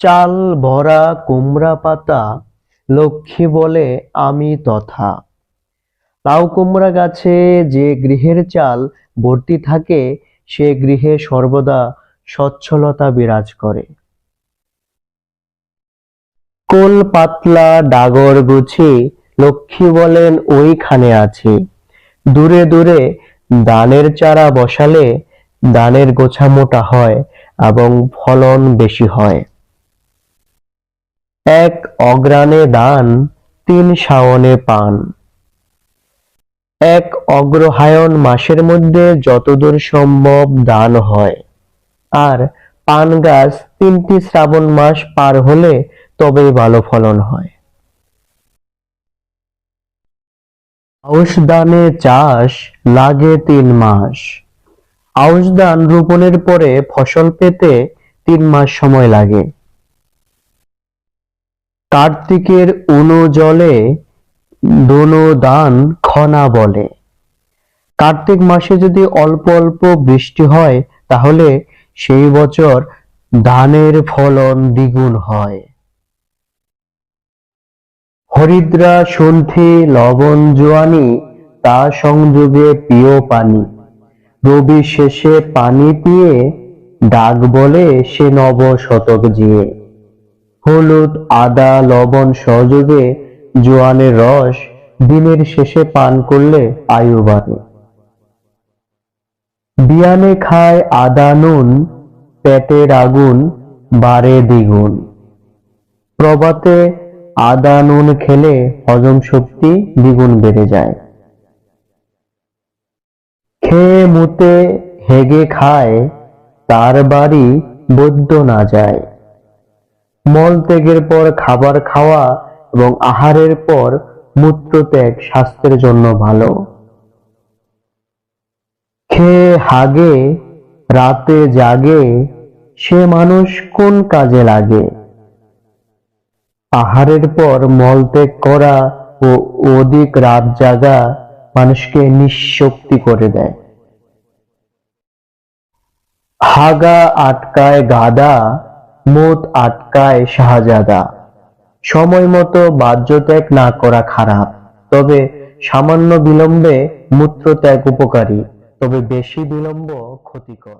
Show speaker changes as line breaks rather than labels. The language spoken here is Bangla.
চাল ভরা কুমড়া পাতা, লক্ষ্মী বলে আমি তথা। লাউ কুমড়া গাছে যে গৃহের চাল ভর্তি থাকে, সে গৃহে সর্বদা সচ্ছলতা বিরাজ করে। কোল পাতলা ডাগর গুছি লক্ষ্মী বলেন ওইখানে আছি। দূরে দূরে দানের চারা বসালে দানের গোছা মোটা হয় এবং ফলন বেশি হয়। এক অগ্রাণে দান, তিন শাওনে পান। এক অগ্রহায়ণ মাসের মধ্যে যতদূর সম্ভব দান হয়। আর পান গাছ তিনটি শ্রাবণ মাস পার হলে তবেই ভালো ফলন হয়। আউশ ধানে চাষ লাগে তিন মাস। আউশ ধান রোপণের পরে ফসল পেতে তিন মাস সময় লাগে। কার্তিকের উনো জলে দোনো খনা বলে। কার্তিক মাসে যদি অল্প অল্প বৃষ্টি হয়, তাহলে সেই বছর ধানের ফলন দ্বিগুণ হয়। হরিদ্রা সন্থি লবণ, জোয়ানি, তা সংযোগে পিও পানি। রবি শেষে পানি পিয়ে, ডাক বলে সে নব শতক জিয়ে। হলুদ, আদা, লবণ সহযোগে জোয়ানের রস দিনের শেষে পান করলে আয়ু বাড়ে। বিয়ানে খায় আদা নুন, পেটের আগুন বাড়ে দ্বিগুণ। প্রভাতে আদা নুন খেলে হজম শক্তি দ্বিগুণ বেড়ে যায়। খেয়ে মুতে হেগে খায়, তার বাড়ি বৈদ্য না যায়। মল ত্যাগের পর খাবার খাওয়া এবং আহারের পর মূত্রত্যাগ স্বাস্থ্যের জন্য ভালো। খেয়ে হাগে, রাতে জাগে, সে মানুষ কোন কাজে লাগে? আহারের পর মলত্যাগ করা ও অধিক রাত জাগা মানুষকে নিঃশক্তি করে দেয়। হাগা আটকায় গাদা মুত আটকায় শাহজাদা। সময় মতো বাহ্যত্যাগ না করা খারাপ, তবে সামান্য বিলম্বে মূত্রত্যাগ উপকারী, তবে বেশি বিলম্ব ক্ষতিকর।